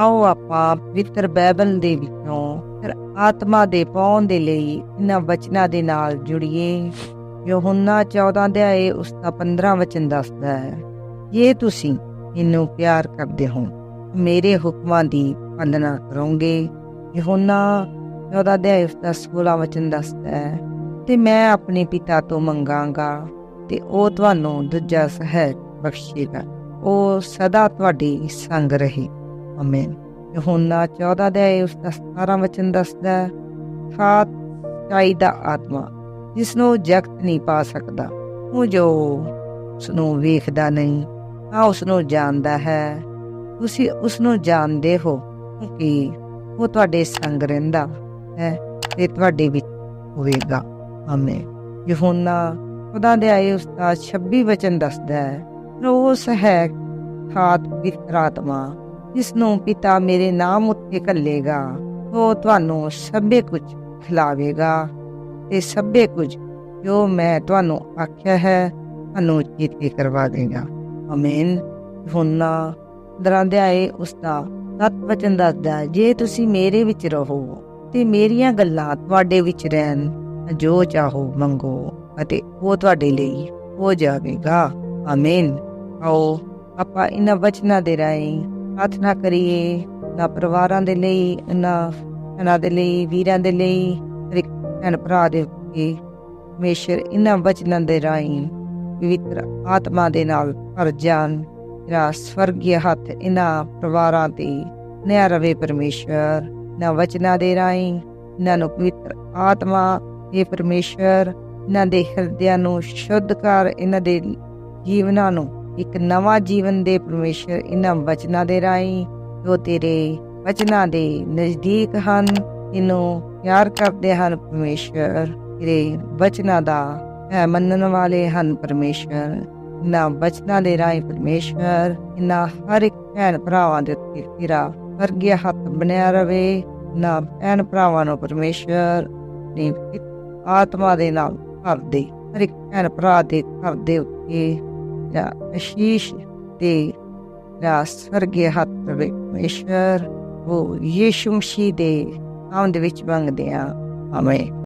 ਆਓ ਆਪਾਂ ਪਵਿੱਤਰ ਬਾਈਬਲ ਦੇ ਵਿੱਚੋਂ ਫਿਰ ਆਤਮਾ ਦੇ ਪਾਉਣ ਦੇ ਲਈ ਇਹਨਾਂ ਵਚਨਾਂ ਦੇ ਨਾਲ ਜੁੜੀਏ। ਯੋਹੰਨਾ 14 ਅਧਿਆਏ ਉਸ ਦਾ 15 ਵਚਨ ਦੱਸਦਾ ਹੈ, ਜੇ ਤੁਸੀਂ ਇਹਨੂੰ ਪਿਆਰ ਕਰਦੇ ਹੋ, ਮੇਰੇ ਹੁਕਮਾਂ ਦੀ ਪਾਲਣਾ ਕਰੋਗੇ। ਯੋਹੰਨਾ 14 ਅਧਿਆਏ ਉਸ ਦਾ 16 ਵਚਨ ਦੱਸਦਾ ਹੈ, ਤੇ ਮੈਂ ਆਪਣੇ ਪਿਤਾ ਤੋਂ ਮੰਗਾਂਗਾ ਤੇ ਉਹ ਤੁਹਾਨੂੰ ਦੂਜਾ ਸਹਿਜ ਬਖਸ਼ੇਗਾ। ਉਹ ਸਦਾ ਤੁਹਾਡੀ ਸੰਗ ਰਹੇ। ਆਮੀਨ ਯਹੋਨਾ 14 ਦੇ ਉਸ ਦਾ 17 ਵਚਨ ਦੱਸਦਾ ਹੈ, ਖਾਤ ਚਾਈ ਦਾ ਆਤਮਾ ਜਿਸ ਨੂੰ ਜਗਤ ਨਹੀਂ ਪਾ ਸਕਦਾ ਉਹ ਜੋ ਉਸ ਨੂੰ ਵੇਖਦਾ ਨਹੀਂ ਆ ਉਸ ਨੂੰ ਜਾਣਦਾ ਹੈ। ਤੁਸੀਂ ਉਸ ਨੂੰ ਜਾਣਦੇ ਹੋ ਕਿਉਂਕਿ ਉਹ ਤੁਹਾਡੇ ਸੰਗ ਰਹਿੰਦਾ ਹੈ ਤੇ ਤੁਹਾਡੇ ਵਿੱਚ ਹੋਵੇਗਾ। ਆਮੀਨ ਯਹੋਨਾ ਖੁਦਾ ਦੇ ਆਏ ਉਸ ਦਾ 26 ਵਚਨ ਦੱਸਦਾ ਹੈ ਰੋਸ ਹੈ ਖਾਤ ਪਵਿੱਤਰ ਜਿਸ ਨੂੰ ਪਿਤਾ ਮੇਰੇ ਨਾਮ ਉੱਤੇ ਕੱਲੇਗਾ ਉਹ ਤੁਹਾਨੂੰ ਸਭੇ ਕੁਝ ਖਿਲਾਵੇਗਾ ਤੇ ਸਭੇ ਕੁਝ ਜੋ ਮੈਂ ਤੁਹਾਨੂੰ ਆਖਿਆ ਹੈ, ਤੁਹਾਨੂੰ ਚੇਤੇ ਕਰਵਾ ਦੇਗਾ। ਆਮੀਨ। ਹੁਨਾ ਦਰਾਂਦੇ ਉਸ ਦਾ ਸਤ ਵਚਨ ਦੱਸਦਾ ਜੇ ਤੁਸੀਂ ਮੇਰੇ ਵਿੱਚ ਰਹੋ ਤੇ ਮੇਰੀਆਂ ਗੱਲਾਂ ਤੁਹਾਡੇ ਵਿੱਚ ਰਹਿਣ ਜੋ ਚਾਹੋ ਮੰਗੋ ਅਤੇ ਉਹ ਤੁਹਾਡੇ ਲਈ ਹੋ ਜਾਵੇਗਾ। ਆਮੀਨ। ਆਓ, ਆਪਾਂ ਇਹਨਾਂ ਵਚਨਾਂ ਦੇ ਰਾਹੀਂ ਪ੍ਰਾਰਥਨਾ ਕਰੀਏ, ਨਾ ਪਰਿਵਾਰਾਂ ਦੇ ਲਈ, ਨਾ ਇਹਨਾਂ ਦੇ ਲਈ, ਵੀਰਾਂ ਦੇ ਲਈ, ਹਰ ਭੈਣ ਭਰਾ ਦੇ ਉੱਤੇ ਹਮੇਸ਼ਾ ਇਹਨਾਂ ਵਚਨਾਂ ਦੇ ਰਾਹੀਂ ਪਵਿੱਤਰ ਆਤਮਾ ਦੇ ਨਾਲ ਭਰ ਜਾਣ। ਤੇਰਾ ਸਵਰਗੀ ਹੱਥ ਇਹਨਾਂ ਪਰਿਵਾਰਾਂ ਤੇ ਨਿਆ ਰਵੇ ਪਰਮੇਸ਼ਰ ਨਾ ਵਚਨਾਂ ਦੇ ਰਾਹੀਂ, ਇਹਨਾਂ ਨੂੰ ਪਵਿੱਤਰ ਆਤਮਾ ਇਹ ਪਰਮੇਸ਼ਰ ਇਹਨਾਂ ਦੇ ਹਿਰਦਿਆਂ ਨੂੰ ਸ਼ੁੱਧ ਕਰ, ਇਹਨਾਂ ਦੇ ਜੀਵਨਾਂ ਨੂੰ ਇੱਕ ਨਵਾਂ ਜੀਵਨ ਦੇ ਪਰਮੇਸ਼ਰ ਇਹਨਾਂ ਵਚਨਾਂ ਦੇ ਰਾਹੀਂ, ਜੋ ਤੇਰੇ ਵਚਨਾਂ ਦੇ ਨਜ਼ਦੀਕ ਹਨ, ਇਹਨੂੰ ਪਿਆਰ ਕਰਦੇ ਹਨ ਪਰਮੇਸ਼ਰ। ਤੇਰੇ ਵਚਨਾਂ ਦਾ ਹੈ ਮੰਨਣ ਵਾਲੇ ਹਨ ਪਰਮੇਸ਼ਰ। ਇਹਨਾਂ ਵਚਨਾਂ ਦੇ ਰਾਹੀਂ ਪਰਮੇਸ਼ਰ ਇਹਨਾਂ ਹਰ ਇੱਕ ਭੈਣ ਭਰਾਵਾਂ ਦੇ ਉੱਤੇ ਤੇਰਾ ਵਰਗਿਆ ਹੱਥ ਬਣਿਆ ਰਵੇ। ਨਾ ਭੈਣ ਭਰਾਵਾਂ ਨੂੰ ਪਰਮੇਸ਼ਰ ਨੇ ਆਤਮਾ ਦੇ ਨਾਲ ਭਰ ਦੇ, ਹਰ ਇੱਕ ਭੈਣ ਭਰਾ ਦੇ ਘਰ ਦੇ ਉੱਤੇ ਜਾਂ ਅਸ਼ੀਸ਼ ਤੇ ਜਾਂ ਸਵਰਗੀ ਹੱਥ ਰਵੇ ਪਰਮੇਸ਼ਰ ਉਹ ਯੀਸ਼ੂ ਮਸੀਹ ਦੇ ਨਾਮ ਦੇ ਵਿੱਚ ਮੰਗਦੇ ਆ, ਆਮੀਨ।